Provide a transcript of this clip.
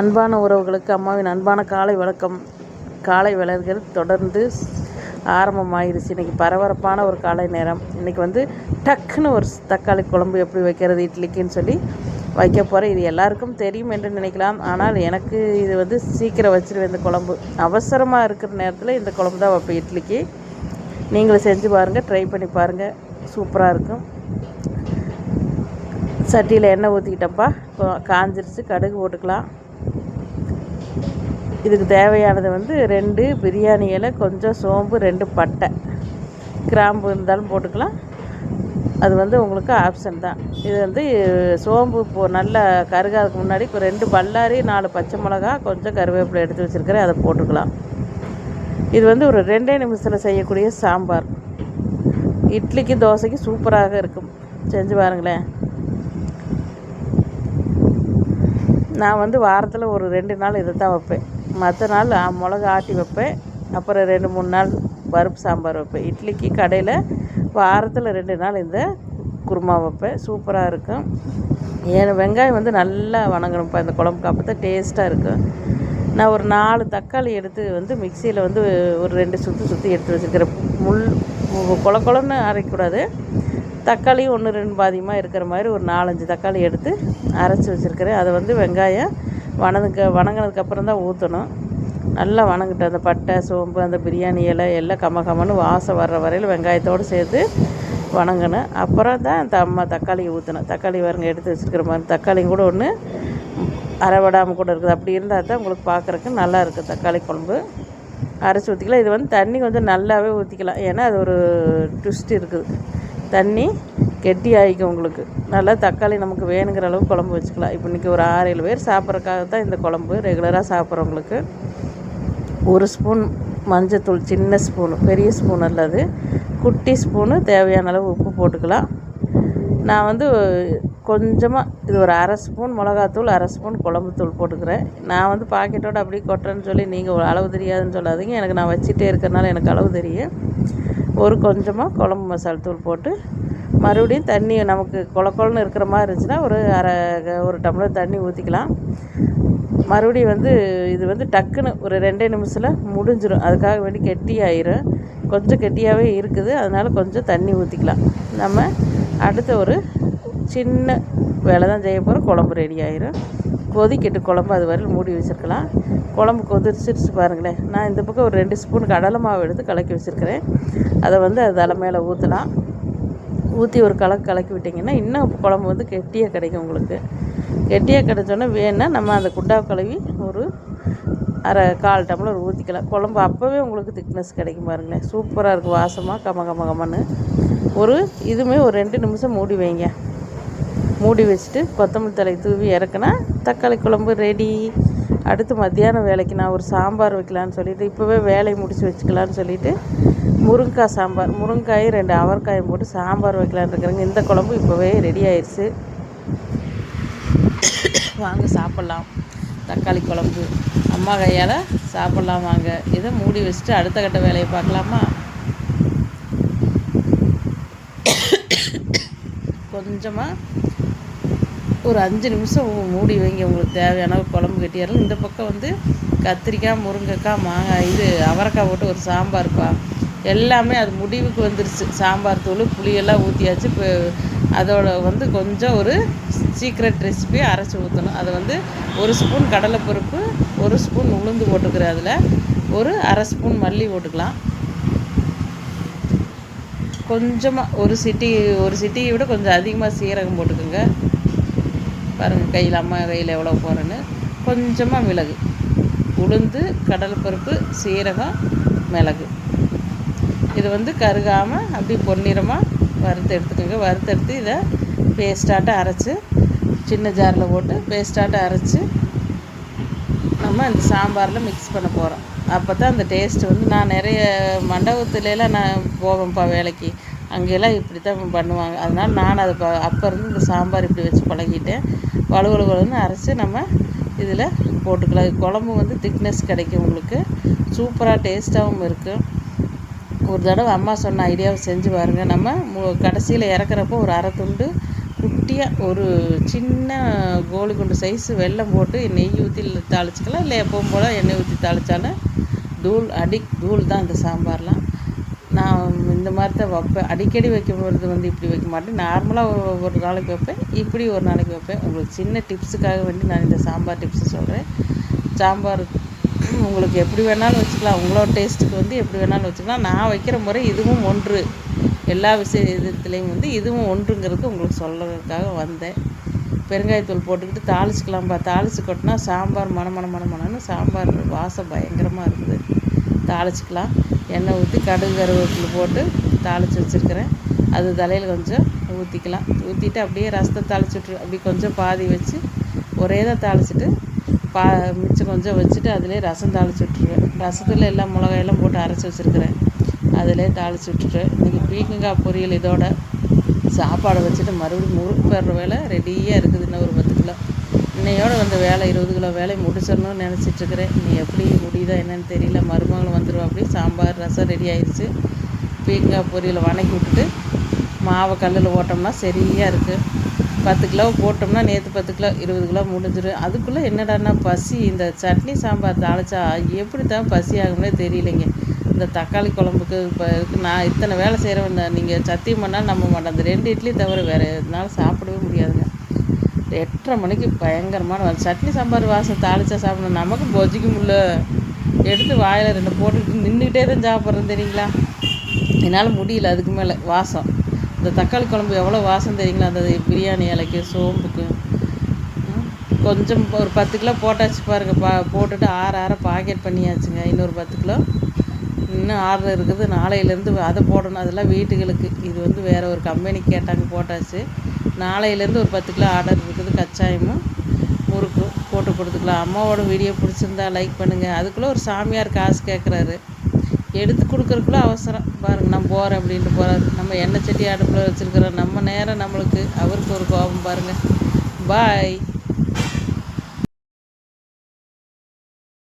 அன்பான உறவுகளுக்கு அம்மாவின் அன்பான காலை வணக்கம். காலை வளர்கள் தொடர்ந்து ஆரம்பமாயிருச்சு. இன்றைக்கி பரபரப்பான ஒரு காலை நேரம். இன்றைக்கி வந்து டக்குன்னு ஒரு தக்காளி குழம்பு எப்படி வைக்கிறது இட்லிக்குன்னு சொல்லி வைக்க போகிறேன் இது எல்லாருக்கும் தெரியும் என்று நினைக்கலாம். ஆனால் எனக்கு இது வந்து சீக்கிரம் வச்சிருவேன் இந்த குழம்பு. அவசரமாக இருக்கிற நேரத்தில் இந்த குழம்பு தான் வைப்பேன் இட்லிக்கு. நீங்களும் செஞ்சு பாருங்கள் ட்ரை பண்ணி பாருங்கள் சூப்பராக இருக்கும். சட்டியில் எண்ணெய் ஊற்றிக்கிட்டப்பா காஞ்சிருச்சு கடுகு போட்டுக்கலாம். இதுக்கு தேவையானது வந்து ரெண்டு பிரியாணி இலை கொஞ்சம் சோம்பு ரெண்டு பட்டை. கிராம்பு இருந்தாலும் போட்டுக்கலாம். அது வந்து உங்களுக்கு ஆப்ஷன் தான். இது வந்து சோம்பு இப்போ நல்லா கருகாதுக்கு முன்னாடி இப்போ ரெண்டு பல்லாரி நாலு பச்சை மிளகா கொஞ்சம் கருவேப்பிலை எடுத்து வச்சுருக்கிறேன். அதை போட்டுக்கலாம். இது வந்து ஒரு ரெண்டே நிமிஷத்தில் செய்யக்கூடிய சாம்பார். இட்லிக்கு தோசைக்கு சூப்பராக இருக்கும். செஞ்சு பாருங்களேன். நான் வந்து வாரத்தில் ஒரு ரெண்டு நாள் இதை தான் வைப்பேன். மற்ற நாள் மிளகா ஆட்டி வைப்பேன். அப்புறம் ரெண்டு மூணு நாள் பருப்பு சாம்பார் வைப்பேன். இட்லிக்கு கடையில் வாரத்தில் ரெண்டு நாள் இந்த குருமா வைப்பேன். சூப்பராக இருக்கும். ஏன் வெங்காயம் வந்து நல்லா வணங்கணும்ப்பா. இந்த குழம்புக்கு அப்போ தான் டேஸ்ட்டாக இருக்கும். நான் ஒரு நாலு தக்காளி எடுத்து வந்து மிக்சியில் வந்து ஒரு ரெண்டு சுற்றி சுற்றி எடுத்து வச்சுருக்கிறேன். முள் கொல கொலன்னு அரைக்கக்கூடாது. தக்காளியும் ஒன்று ரெண்டு பாதியமாக இருக்கிற மாதிரி ஒரு நாலஞ்சு தக்காளி எடுத்து அரைச்சி வச்சுருக்கிறேன். அதை வந்து வெங்காயம் வணதுக்கு வணங்கினதுக்கப்புறம் தான் ஊற்றணும் நல்லா வணங்கிட்டு அந்த பட்டை சோம்பு அந்த பிரியாணி இலை எல்லாம் கம்ம கம்மன்னு வாசம் வர்ற வரையில் வெங்காயத்தோடு சேர்த்து வணங்கணும். அப்புறம் தான் அந்த தக்காளி ஊற்றணும் தக்காளி வரங்க எடுத்து வச்சுருக்கிற மாதிரி. தக்காளி கூட ஒன்று அரைவிடாமல் கூட இருக்குது. அப்படி இருந்தால் தான் உங்களுக்கு பார்க்குறக்கு நல்லா இருக்குது தக்காளி குழம்பு அரைச்சி ஊற்றிக்கலாம் இது வந்து தண்ணி கொஞ்சம் நல்லாவே ஊற்றிக்கலாம் ஏன்னா அது ஒரு ட்விஸ்ட் இருக்குது. தண்ணி கெட்டி ஆகிக்கும் உங்களுக்கு. நல்லா தக்காளி நமக்கு வேணுங்கிற அளவுக்கு குழம்பு வச்சுக்கலாம். இப்போ இன்றைக்கி ஒரு ஆறு ஏழு பேர் சாப்பிட்றக்காக தான் இந்த குழம்பு ரெகுலராக சாப்பிட்றவங்களுக்கு ஒரு ஸ்பூன் மஞ்சத்தூள் சின்ன ஸ்பூனு பெரிய ஸ்பூன் அல்லது குட்டி ஸ்பூனு தேவையான அளவு உப்பு போட்டுக்கலாம். நான் வந்து கொஞ்சமாக இது ஒரு அரை ஸ்பூன் மிளகாத்தூள் அரை ஸ்பூன் குழம்புத்தூள் போட்டுக்கிறேன். நான் வந்து பாக்கெட்டோடு அப்படியே கொட்டுறேன்னு சொல்லி நீங்கள் அளவு தெரியாதுன்னு சொல்லாதீங்க. எனக்கு நான் வச்சுட்டே இருக்கிறனால எனக்கு அளவு தெரியும். ஒரு கொஞ்சமாக குழம்பு மசால் தூள் போட்டு மறுபடியும் தண்ணி நமக்கு கொல கொலன்னு இருக்கிற மாதிரி இருந்துச்சுன்னா ஒரு அரை ஒரு டம்ளர் தண்ணி ஊற்றிக்கலாம் மறுபடியும் வந்து இது வந்து டக்குன்னு ஒரு ரெண்டே நிமிஷத்தில் முடிஞ்சிடும் அதுக்காக வேண்டி கெட்டியாயிரும் கொஞ்சம் கெட்டியாகவே இருக்குது. அதனால் கொஞ்சம் தண்ணி ஊற்றிக்கலாம் நம்ம அடுத்த ஒரு சின்ன வேலை தான் செய்ய போகிறோம் குழம்பு ரெடி ஆயிரும். கொதிக்கட்டு குழம்பு அது வரையில் மூடி வச்சுருக்கலாம். குழம்பு கொதிச்சிருச்சு பாருங்களேன். நான் இந்த பக்கம் ஒரு ரெண்டு ஸ்பூன் கடலை மாவு எடுத்து கலக்கி வச்சுருக்கிறேன். அதை வந்து அது தலை மேலே ஊற்றலாம் ஊற்றி ஒரு கலக்கு கலக்கி விட்டிங்கன்னா இன்னும் குழம்பு வந்து கெட்டியாக கிடைக்கும் உங்களுக்கு. கெட்டியாக கிடைச்சோன்னே வேணால் நம்ம அந்த குண்டாவை கழுவி ஒரு அரை கால் டம்ளர் ஊற்றிக்கலாம் குழம்பு அப்போவே உங்களுக்கு திக்னஸ் கிடைக்கும் பாருங்களேன். சூப்பராக இருக்கும். வாசமாக கம கம கமன்னு. ஒரு இதுவுமே ஒரு ரெண்டு நிமிஷம் மூடி வைங்க. மூடி வச்சுட்டு கொத்தமல்லி தலை தூவி இறக்குனா தக்காளி குழம்பு ரெடி அடுத்து மத்தியானம் வேலைக்கு நான் ஒரு சாம்பார் வைக்கலான்னு சொல்லிவிட்டு இப்போவே வேலையை முடித்து வச்சுக்கலான்னு சொல்லிவிட்டு முருங்கைக்காய் சாம்பார் முருங்காயும் ரெண்டு அவரைக்காயும் போட்டு சாம்பார் வைக்கலான்னு இருக்கிறேங்க. இந்த குழம்பு இப்போவே ரெடி ஆயிடுச்சு. வாங்க சாப்பிட்லாம். தக்காளி குழம்பு. அம்மா கையால் சாப்பிட்லாம் வாங்க. இதை மூடி வச்சுட்டு அடுத்த கட்ட வேலையை பார்க்கலாமா? கொஞ்சமாக ஒரு அஞ்சு நிமிஷம் மூடி வைங்க. உங்களுக்கு தேவையான குழம்பு கட்டியாரும் இந்த பக்கம் வந்து கத்திரிக்காய் முருங்கைக்காய் மாங்காய் இது அவரைக்காய் போட்டு ஒரு சாம்பார்ப்பா. எல்லாமே அது முடிவுக்கு வந்துருச்சு. சாம்பார் தூள் புளியெல்லாம் ஊற்றியாச்சு இப்போ அதோட வந்து கொஞ்சம் ஒரு சீக்ரெட் ரெசிபி அரைச்சி ஊற்றணும் அதை வந்து ஒரு ஸ்பூன் கடலைப்பருப்பு ஒரு ஸ்பூன் உளுந்து போட்டுக்கிற அதில் ஒரு அரை ஸ்பூன் மல்லி போட்டுக்கலாம். கொஞ்சமாக ஒரு சிட்டி ஒரு சிட்டியை விட கொஞ்சம் அதிகமாக சீரகம் போட்டுக்கோங்க. பாருங்கள் கையில் அம்மா கையில் எவ்வளோ போகிறேன்னு கொஞ்சமாக மிளகு உளுந்து கடலைப்பருப்பு சீரகம் மிளகு. இது வந்து கருகாமல் அப்படி பொன்னிறமாக வறுத்து எடுத்துக்கோங்க. வறுத்தெடுத்து இதை பேஸ்ட்டாட்ட அரைச்சி சின்ன ஜாரில் போட்டு பேஸ்ட்டாட்ட அரைச்சி நம்ம இந்த சாம்பாரில் மிக்ஸ் பண்ண போகிறோம் அப்போ தான் அந்த டேஸ்ட் வந்து நான் நிறைய மண்டபத்துலலாம் நான் போவேன்ப்பா வேலைக்கு. அங்கெல்லாம் இப்படி தான் பண்ணுவாங்க. அதனால் நான் அதை அப்போ இருந்து இந்த சாம்பார் இப்படி வச்சு பழகிட்டேன். வலுவலுவலுன்னு அரைச்சி நம்ம இதில் போட்டுக்கலாம். குழம்பு வந்து திக்னஸ் கிடைக்கும் உங்களுக்கு. சூப்பராக டேஸ்ட்டாகவும் இருக்கும் ஒரு தடவை அம்மா சொன்ன ஐடியாவை செஞ்சு பாருங்கள் நம்ம மு கடைசியில் இறக்குறப்போ ஒரு அரை துண்டு குட்டியாக ஒரு சின்ன கோழி குண்டு சைஸு வெல்லம் போட்டு நெய் ஊற்றி தாளிச்சிக்கலாம். இல்லை எப்பவும் போல் எண்ணெய் ஊற்றி தாளித்தாலும் தூள் அடி தூள் தான் இந்த சாம்பார்லாம். நான் இந்த மாதிரி தான் வைப்பேன். அடிக்கடி வைக்கும்போது வந்து இப்படி வைக்க மாட்டேன். நார்மலாக ஒரு நாளைக்கு வைப்பேன். இப்படி ஒரு நாளைக்கு வைப்பேன். உங்களுக்கு சின்ன டிப்ஸுக்காக வேண்டி நான் இந்த சாம்பார் டிப்ஸு சொல்கிறேன் சாம்பார் உங்களுக்கு எப்படி வேணாலும் வச்சுக்கலாம். உங்களோட டேஸ்ட்டுக்கு வந்து எப்படி வேணாலும் வச்சுக்கலாம். நான் வைக்கிற முறை இதுவும் ஒன்று. எல்லா விஷயத்துலேயும் வந்து இதுவும் ஒன்றுங்கிறது உங்களுக்கு சொல்கிறதுக்காக வந்தேன். பெருங்காயத்தூள் போட்டுக்கிட்டு தாளிச்சிக்கலாம்ப்பா தாளித்து கொட்டினா சாம்பார் மண மண மண சாம்பார் வாசம் பயங்கரமாக இருக்குது. தாளிச்சிக்கலாம். எண்ணெய் ஊற்றி கடுகு கருவேப்பிலை போட்டு தாளித்து வச்சுருக்கிறேன். அது தலையில் கொஞ்சம் ஊற்றிக்கலாம் ஊற்றிட்டு அப்படியே ரசத்தை தாளிச்சுட்டு விட்ரு அப்படி கொஞ்சம் பாதி வச்சு ஒரே தான் தாளிச்சிட்டு பா மிச்சம் கொஞ்சம் வச்சுட்டு அதிலே ரசம் தாளித்து விட்ருவேன் ரசத்தில் எல்லாம் மிளகாயெல்லாம் போட்டு அரைச்சி வச்சுருக்கிறேன். அதிலே தாளித்து விட்டுருவேன் இன்றைக்கி பீக்கங்காய் பொரியல் இதோட சாப்பாடை வச்சுட்டு மறுபடியும் முறுக்கு போடுற வேலை ரெடியாக இருக்குது இன்னும் ஒரு பத்து கிலோ. இன்னையோட வந்த வேலை இருபது கிலோ வேலையை முடிச்சிடணும்னு நினச்சிட்ருக்கிறேன் நீ எப்படி முடியுதா என்னன்னு தெரியல. மருமகளும் வந்துடுவா அப்படி சாம்பார் ரசம் ரெடி ஆயிடுச்சு. பீக்கங்காய் பொரியலை வணக்கி விட்டுட்டு மாவை கல்லில் ஓட்டோம்னா சரியாக இருக்குது பத்து கிலோ போட்டோம்னா நேற்று பத்து கிலோ இருபது கிலோ முடிஞ்சிடும் அதுக்குள்ளே என்னடான்னா பசி இந்த சட்னி சாம்பார் தாளிச்சா எப்படி தான் பசி ஆகும்னே தெரியலைங்க. இந்த தக்காளி குழம்புக்கு இப்போ இருக்கு நான் இத்தனை வேலை செய்கிறவன் நீங்கள் சத்தியம் பண்ணால் நம்ப மாட்டேன் அந்த ரெண்டு இட்லி தவிர வேறு எதுனாலும் சாப்பிடவே முடியாதுங்க. எட்டரை மணிக்கு பயங்கரமான வாசம் சட்னி சாம்பார் வாசம் தாளிச்சா சாப்பிடணும். நமக்கு பொஜிக்க முடியல எடுத்து வாயில் ரெண்டு போட்டுக்கிட்டு நின்றுக்கிட்டே தான் சாப்பிட்றேன் தெரியுங்களா? என்னால் முடியல அதுக்கு மேலே வாசம். இந்த தக்காளி குழம்பு எவ்வளோ வாசம் தெரியுங்களா? அந்த பிரியாணி இலைக்கு சோம்புக்கு. கொஞ்சம் ஒரு பத்து கிலோ போட்டாச்சு பாருங்கள் பா போட்டுட்டு ஆற ஆற பாக்கெட் பண்ணியாச்சுங்க. இன்னொரு பத்து கிலோ. இன்னும் ஆர்டர் இருக்குது. நாளையிலேருந்து அதை போடணும். அதெல்லாம் வீட்டுகளுக்கு. இது வந்து வேறு ஒரு கம்பெனி கேட்டாங்க போட்டாச்சு. நாளையிலேருந்து ஒரு பத்து கிலோ ஆர்டர் இருக்குது. கச்சாயமும் முறுக்கு போட்டு கொடுத்துக்கலாம். அம்மாவோட வீடியோ பிடிச்சிருந்தா லைக் பண்ணுங்கள் அதுக்குள்ளே ஒரு சாமியார் காசு கேட்குறாரு எடுத்து கொடுக்குறக்குள்ள அவசரம். பாருங்க நான் போகிறேன் அப்படின்ட்டு போகிறாரு நம்ம எண்ணெய் சட்டி அடுப்பில் வச்சுருக்கிறோம் நம்ம நேரம் நம்மளுக்கு. அவருக்கு ஒரு கோபம் பாருங்கள் பாய்